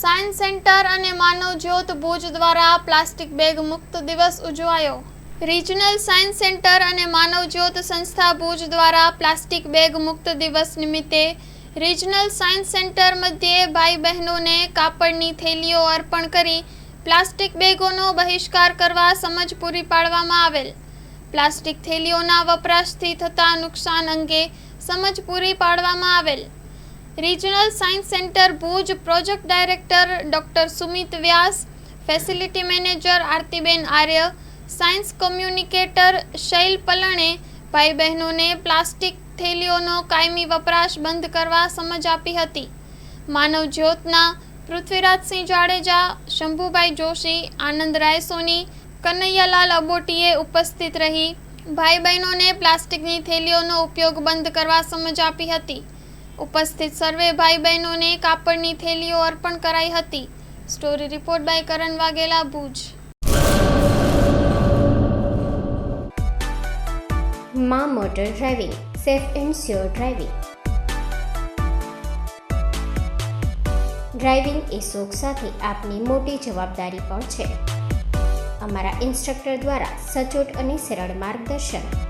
Science centre અને માનવ જ્યોત ભુજ દ્વારા પ્લાસ્ટિક બેગ મુક્ત દિવસ ઉજવાયો. રિજનલ સાયન્સ સેન્ટર અને માનવ જ્યોત સંસ્થા ભુજ દ્વારા પ્લાસ્ટિક બેગ મુક્ત દિવસ નિમિત્તે રિજનલ સાયન્સ સેન્ટર મધ્યે ભાઈ બહેનોને કાપડની થેલીઓ અર્પણ કરી પ્લાસ્ટિક બેગોનો બહિષ્કાર કરવા સમજ પૂરી પાડવામાં આવેલ. પ્લાસ્ટિક થેલીઓના વપરાશથી થતા નુકસાન અંગે સમજ પૂરી પાડવામાં આવેલ. Regional science centre Bhuj project director doctor Sumit Vyas facility manager Aartiben Arya science communicator Shail Palane, ભાઈ બહેનોને પ્લાસ્ટિક થેલીઓનો કાયમી વપરાશ બંધ કરવા સમજ આપી હતી. માનવ જ્યોતના પૃથ્વીરાજસિંહ જાડેજા, શંભુભાઈ જોશી, આનંદ રાયસોની કનૈયાલાલ અબોટીએ ઉપસ્થિત રહી, ભાઈ બહેનોને પ્લાસ્ટિકની થેલીઓનો ઉપયોગ બંધ કરવા સમજ આપી હતી. ઉપસ્થિત સર્વે ભાઈ બહેનોને કાપડની થેલીઓ અર્પણ કરાઈ હતી. Story report by Karan Vaghela, Bhuj. મા motor driving, safe and sure driving. Driving એ શોખ સાથે આપની મોટી જવાબદારી પણ છે. અમારા ઇન્સ્ટ્રક્ટર દ્વારા સચોટ અને સરળ માર્ગદર્શન